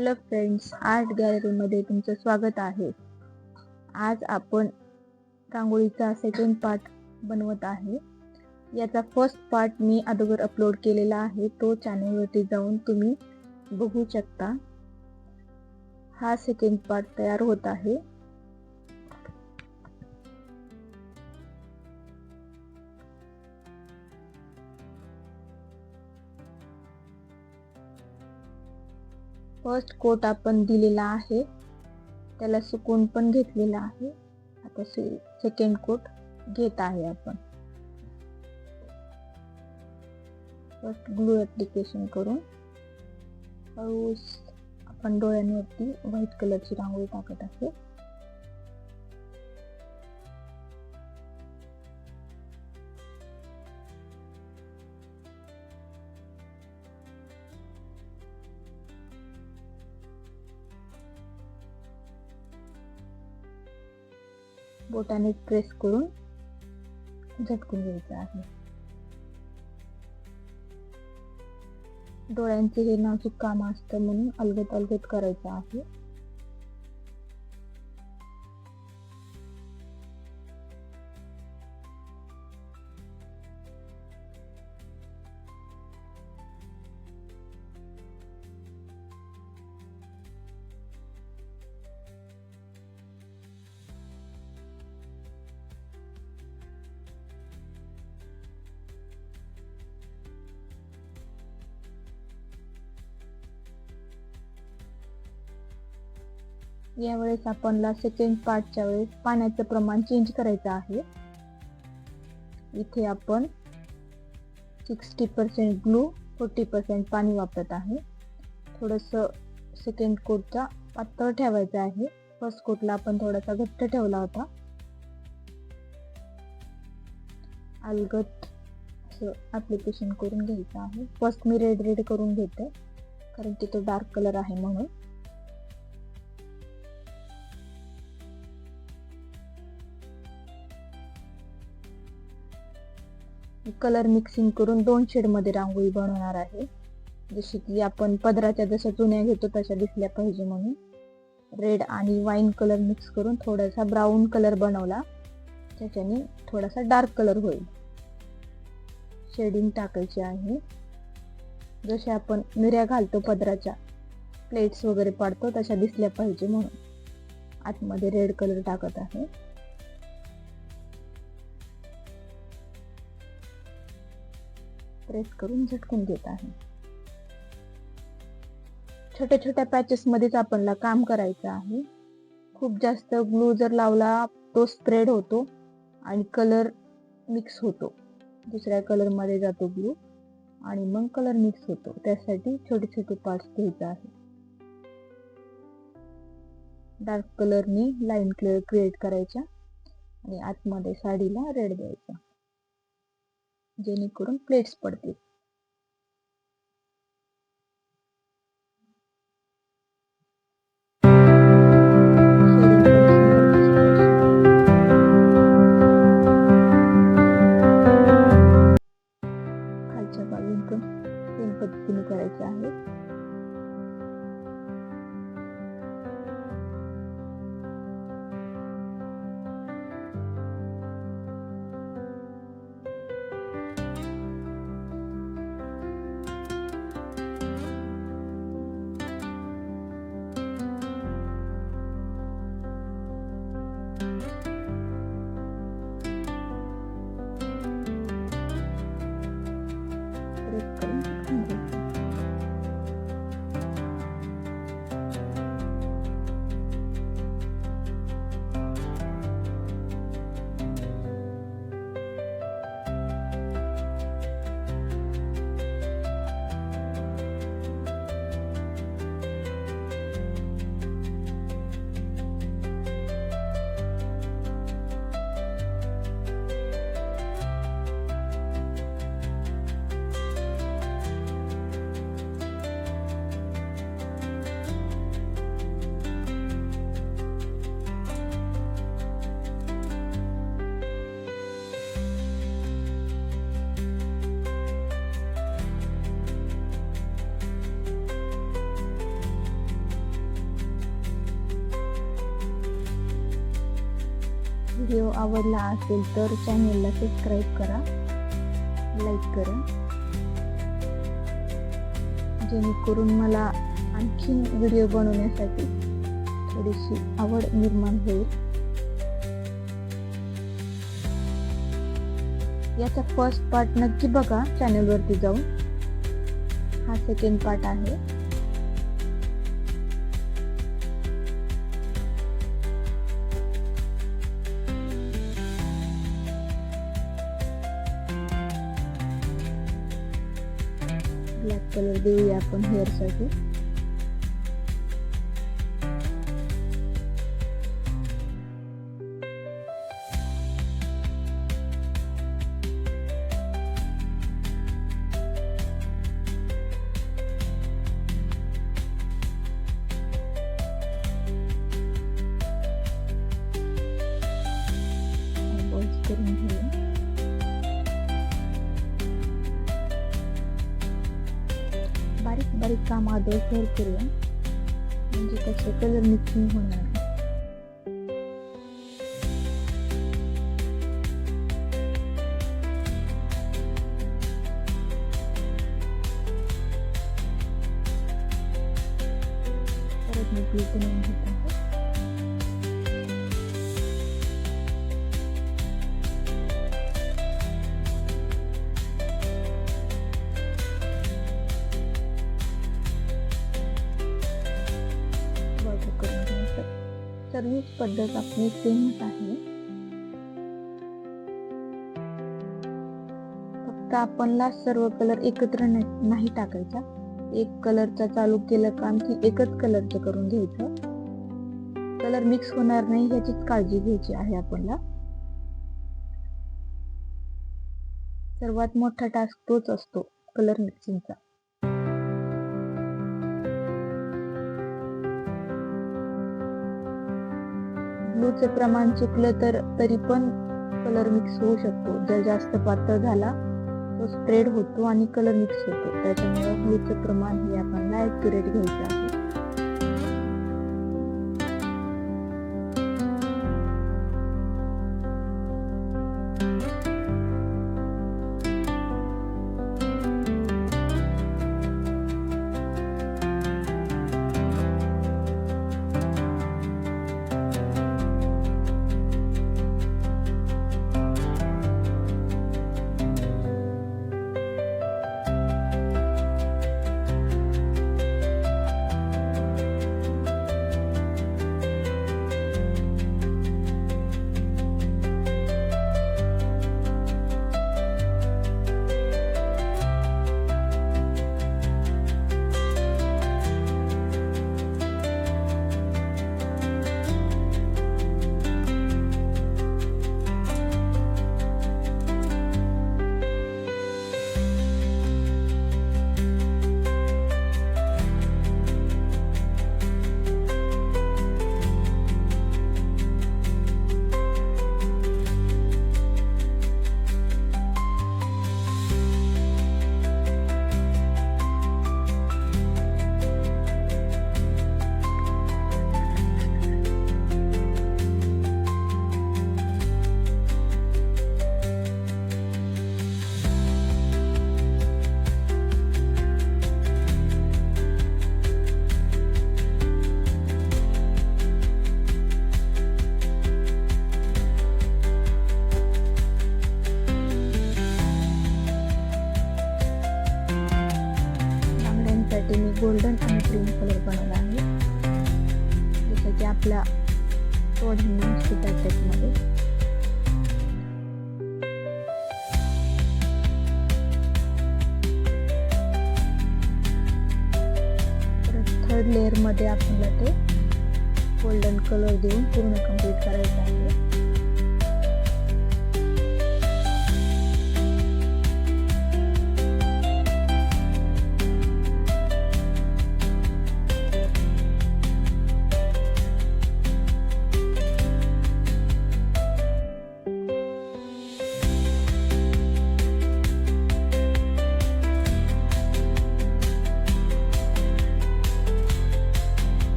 Hello friends art गॅलरीमध्ये तुमचं स्वागत आहे. आज आपण रांगोळीचा सेकंड पार्ट बनवत आहे. याचा फर्स्ट पार्ट मी अगोदर अपलोड केलेला आहे. तो चॅनलवरती जाऊन तुम्ही बघू शकता. हा सेकंड पार्ट तयार होत आहे. फर्स्ट कोट आपण दिलेला आहे. त्याला सुकून पण घेतलेला आहे. आता से सेकंड कोट घेत आहे आपण. फर्स्ट ग्लू ऍप्लिकेशन करून. हळू आपण डोळ्यांवरती व्हाईट कलरची रांगोळी टाकत आहे. बोटाने प्रेस करून झटकून घ्यायचं आहे. डोळ्यांचे हे नाजूक काम असतं म्हणून अलगत अलगत करायचं आहे. यावेळेस आपणला सेकंड पार्टच्या वेळेस पाण्याचं प्रमाण चेंज करायचं आहे. इथे आपण sixty percent glue forty percent पाणी वापरत आहे. थोडंसं सेकंड कोटचा पातळ ठेवायचं आहे. फर्स्ट कोटला आपण थोडासा घट्ट ठेवला होता. अलगत असं ॲप्लिकेशन करून घ्यायचं आहे. फर्स्ट मी रेड रेड करून घेते. कारण की तो डार्क कलर आहे म्हणून. कलर मिक्सिंग करून दोन शेडमध्ये रांगोळी बनवणार आहे. जशी की आपण पदराच्या जशा चुन्या घेतो तशा दिसल्या पाहिजे म्हणून. रेड आणि वाईन कलर मिक्स करून थोडासा ब्राऊन कलर बनवला. त्याच्याने थोडासा डार्क कलर होईल. शेडिंग टाकायची आहे. जसे आपण मिऱ्या घालतो पदराच्या प्लेट्स वगैरे पाडतो तशा दिसल्या पाहिजे म्हणून. आतमध्ये रेड कलर टाकत आहे. प्रेस करून झटकून घेत आहे. छोट्या छोट्या पॅचेस मध्येच आपणला काम करायचं आहे. खूप जास्त ग्लू जर लावला तो स्प्रेड होतो आणि कलर मिक्स होतो. दुसऱ्या कलरमध्ये जातो ग्लू आणि मग कलर मिक्स होतो. त्यासाठी छोटे छोटे पार्ट्स घ्यायचे आहे डार्क कलरनी लाईन क्लिअर क्रिएट करायच्या आणि आतमध्ये साडीला रेड द्यायचा. जेणेकरून प्लेट्स पडतील. खालच्या बाजून पण पद्धतीने करायचे आहे व्हिडिओ आवडला असेल तर चॅनेलला सबस्क्राईब करा. लाईक करा. जेणेकरून मला आणखीन व्हिडिओ बनवण्यासाठी थोडीशी आवड निर्माण होईल. याचा फर्स्ट पार्ट नक्की बघा चॅनलवरती जाऊन. हा सेकंड पार्ट आहे. ब्लॅक कलर देऊया आपण हेअरसाठी. बारीक काम आदळ सर करूया म्हणजे कसं कलर मिक्सिंग होणार नाही. परत मी घ्यायचं पद्धत आपली सेमच आहे. फक्त आपणला सर्व कलर एकत्र नाही नाही टाकायचा. एक कलरचा चालू केलं का आणखी एकच कलरचं करून घ्यायचं. कलर मिक्स होणार नाही याचीच काळजी घ्यायची आहे आपल्याला सर्वात मोठा टास्क तोच असतो कलर मिक्सिंगचा ब्लूचं प्रमाण चुकलं तर तरी पण कलर मिक्स होऊ शकतो. जर जास्त पातळ झाला तो स्प्रेड होतो आणि कलर मिक्स होतो. त्याच्यामुळे ब्लूचं प्रमाण हे आपल्याला ॲक्युरेट घ्यायचं गोल्डन आणि ग्रीन कलर बनवला आहे. जसं की आपल्या ओढणी त्याच्यामध्ये परत थर्ड लेअरमध्ये आपल्याला ते गोल्डन कलर देऊन पूर्ण कंप्लीट करायचं आहे.